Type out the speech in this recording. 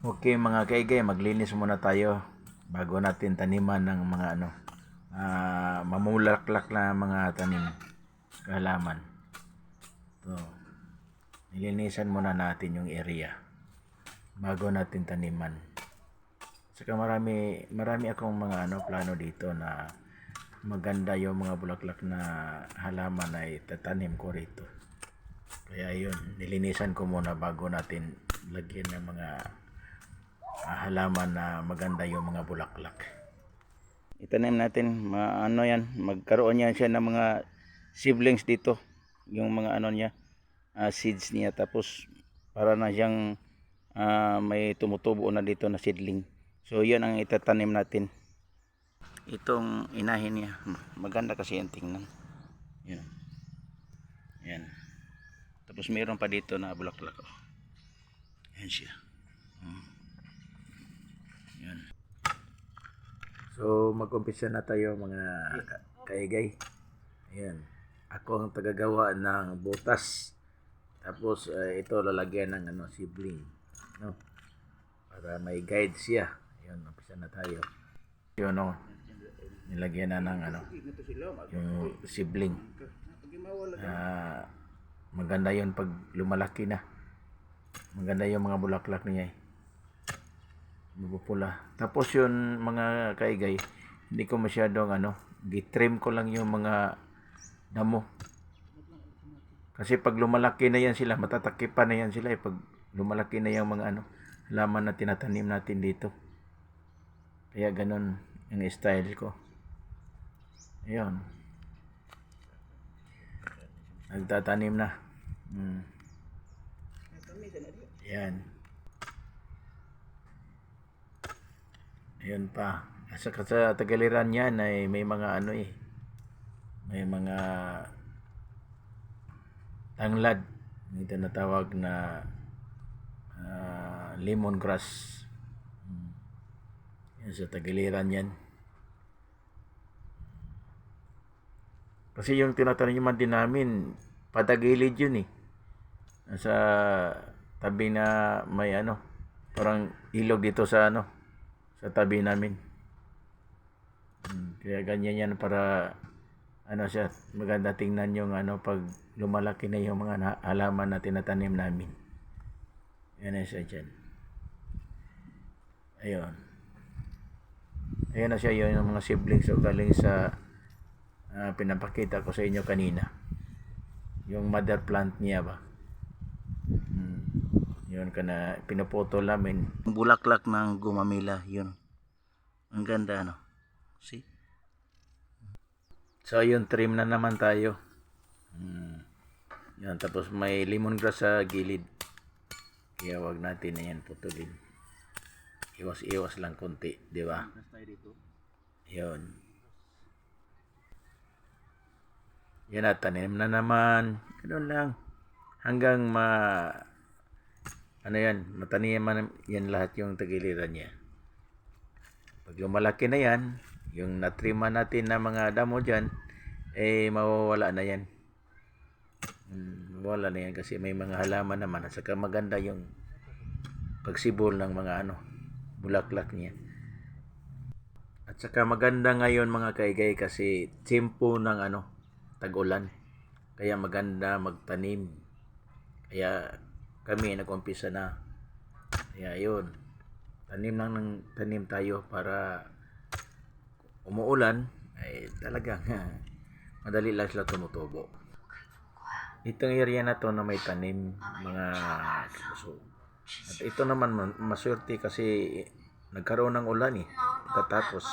Okay mga kaigay, maglinis muna tayo bago natin taniman ng mga ano, ah, mamulaklak na mga tanim, halaman. To, nilinisan muna natin yung area bago natin taniman. Saka marami, marami akong mga ano, plano dito na maganda yung mga bulaklak na halaman ay tatanim ko rito. Kaya yun, nilinisan ko muna bago natin lagyan ng mga halaman na maganda yung mga bulaklak. Itanim natin, ano yan, magkaroon yan siya ng mga siblings dito. Yung mga ano niya, ah, seeds niya. Tapos para na siyang ah, may tumutubo na dito na seedling. So yan ang itatanim natin. Itong inahin niya, maganda kasi yung tingnan. Yan. Yan. Tapos meron pa dito na bulaklak. Oh. Yan siya. Mm. Yan. So, mag-umpisa na tayo mga ka- kaigay. Ayan. Ako ang tagagawa ng butas. Tapos, eh, ito lalagyan ng ano, sibling. No? Para may guide siya. Ayan, umpisa na tayo. Yun, no? Nilagyan na ng ano, yung sibling. Ah, maganda yon pag lumalaki na. Maganda yung mga bulaklak niya eh. Mapupula. Tapos yun mga kaigay, hindi ko masyadong ano, gitrim ko lang yung mga damo. Kasi pag lumalaki na yan sila, matatakipan na yan sila eh. Pag lumalaki na yung mga ano, halaman na tinatanim natin dito. Kaya ganun yung style ko. Ayun. Nagtatanim na. Hmm. Yan. Ayun pa. Sa, sa tagaliran yan ay may mga ano eh. May mga tanglad. Ito natawag na ah, lemongrass. Hmm. Yan sa tagaliran yan. Kasi yung tinataniman din namin, patagilid yun eh. Nasa tabi na may ano, parang ilog dito sa ano, sa tabi namin. Hmm, Kaya ganyan yan para ano siya, maganda tingnan yung ano pag lumalaki na yung mga halaman na tinatanim namin. Yan na siya dyan. Ayun. Ayun na siya yun yung mga siblings so galing sa ah, pinapakita ko sa inyo kanina. Yung mother plant niya ba? Yun ka na pinuputol namin. Bulaklak ng gumamila, yun. Ang ganda ano. See? So yun, trim na naman tayo. Hmm. Yan, tapos may lemongrass sa gilid. Kaya wag natin na yan putulin. Iwas-iwas lang konti, di ba? Yun. Yan na, tanim na naman. Ganun lang. Hanggang ma... Ano yan, mataniman yan lahat yung tagiliran niya. Pag lumalaki na yan, yung natrima natin na mga damo dyan, eh mawawala na yan. Hmm, mawawala na yan kasi may mga halaman naman at saka maganda yung pagsibol ng mga ano, bulaklak niya. At saka maganda ngayon mga kaigay kasi tiyempo ng ano, tag-ulan. Kaya maganda magtanim. Kaya kami nag-umpisa na. Kaya yun. Tanim lang ng tanim tayo para umuulan ay talagang madali lang sila tumutubo. Itong area na to na may tanim mga so, at ito naman ma- maswerte kasi nagkaroon ng ulan eh. Pagkatapos